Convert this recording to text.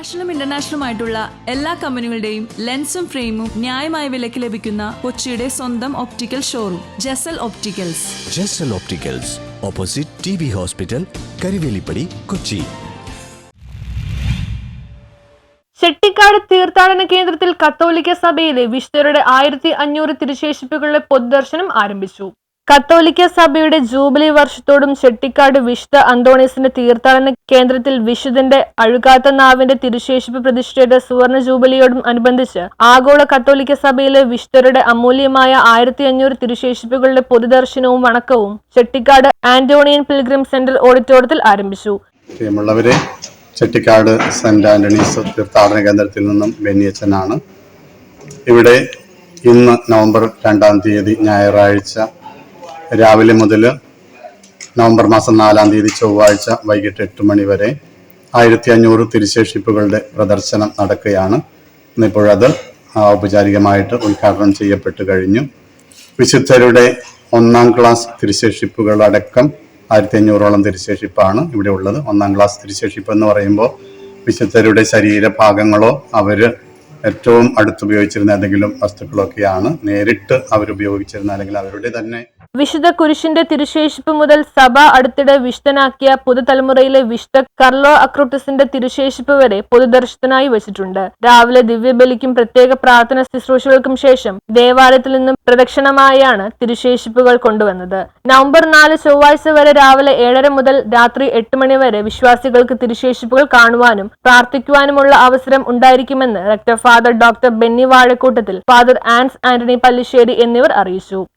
നാഷണലും ഇന്റർനാഷണലും ആയിട്ടുള്ള എല്ലാ കമ്പനികളുടെയും ലെൻസും ഫ്രെയിമും ന്യായമായ വിലയ്ക്ക് ലഭിക്കുന്ന കൊച്ചിയുടെ സ്വന്തം optical showroom Jasal opticals Jesal opticals opposite T B hospital Karivelippady Kochi Chettikkad തീർത്ഥാടന കേന്ദ്രത്തിൽ കത്തോലിക്ക സഭയിലെ വിശുദ്ധരുടെ ആയിരത്തി അഞ്ഞൂറ് തിരുശേഷിപ്പുകളുടെ പൊതുദർശനം ആരംഭിച്ചു. കത്തോലിക്ക സഭയുടെ ജൂബിലി വർഷത്തോടും ചെട്ടിക്കാട് വിശുദ്ധ അന്തോണീസിന്റെ തീർത്ഥാടന കേന്ദ്രത്തിൽ വിശുദ്ധന്റെ അഴുകാത്ത നാവിന്റെ തിരുശേഷിപ്പ് പ്രതിഷ്ഠയുടെ സുവർണ ജൂബിലിയോടും അനുബന്ധിച്ച് ആഗോള കത്തോലിക്ക സഭയിലെ വിശുദ്ധരുടെ അമൂല്യമായ ആയിരത്തി അഞ്ഞൂറ് തിരുശേഷിപ്പുകളുടെ പൊതുദർശനവും വണക്കവും ചെട്ടിക്കാട് ആന്റോണിയൻ പിൽഗ്രിം സെന്റർ ഓഡിറ്റോറിയത്തിൽ ആരംഭിച്ചു. പ്രിയമുള്ളവരെ ചെട്ടിക്കാട് സെന്റ് ആന്റണീസ് തീർത്ഥാടന കേന്ദ്രത്തിൽ നിന്നും ബെന്നിയച്ചനാണ്. ഇവിടെ ഇന്ന് നവംബർ രണ്ടാം തീയതി ഞായറാഴ്ച രാവിലെ മുതൽ നവംബർ മാസം നാലാം തീയതി ചൊവ്വാഴ്ച വൈകിട്ട് എട്ട് മണി വരെ ആയിരത്തി അഞ്ഞൂറ് തിരുശേഷിപ്പുകളുടെ പ്രദർശനം നടക്കുകയാണ്. ഇന്നിപ്പോഴത് ഔപചാരികമായിട്ട് ഉദ്ഘാടനം ചെയ്യപ്പെട്ടു കഴിഞ്ഞു. വിശുദ്ധരുടെ ഒന്നാം ക്ലാസ് തിരിശേഷിപ്പുകളടക്കം ആയിരത്തി അഞ്ഞൂറോളം തിരുശേഷിപ്പാണ് ഇവിടെ ഉള്ളത്. ഒന്നാം ക്ലാസ് തിരുശേഷിപ്പ് എന്ന് പറയുമ്പോൾ വിശുദ്ധരുടെ ശരീരഭാഗങ്ങളോ അവർ ഏറ്റവും അടുത്തുപയോഗിച്ചിരുന്ന ഏതെങ്കിലും വസ്തുക്കളൊക്കെയാണ്. നേരിട്ട് അവരുപയോഗിച്ചിരുന്ന അല്ലെങ്കിൽ അവരുടെ തന്നെ വിശുദ്ധ കുരിശിന്റെ തിരുശേഷിപ്പ് മുതൽ സഭ അടുത്തിടെ വിശുദ്ധനാക്കിയ പുതുതലമുറയിലെ വിശുദ്ധ കർലോ അക്രോട്ടസിന്റെ തിരുശേഷിപ്പ് വരെ പൊതുദർശനത്തിനായി വെച്ചിട്ടുണ്ട്. രാവിലെ ദിവ്യബലിക്കും പ്രത്യേക പ്രാർത്ഥന ശുശ്രൂഷകൾക്കും ശേഷം ദേവാലയത്തിൽ നിന്നും പ്രദക്ഷിണമായാണ് തിരുശേഷിപ്പുകൾ കൊണ്ടുവന്നത്. നവംബർ നാല് ചൊവ്വാഴ്ച വരെ രാവിലെ ഏഴര മുതൽ രാത്രി എട്ട് മണി വരെ വിശ്വാസികൾക്ക് തിരുശേഷിപ്പുകൾ കാണുവാനും പ്രാർത്ഥിക്കുവാനുമുള്ള അവസരം ഉണ്ടായിരിക്കുമെന്ന് rector father doctor Benny Vazhakkoottathil father Ans Antony Pallissery എന്നിവർ അറിയിച്ചു.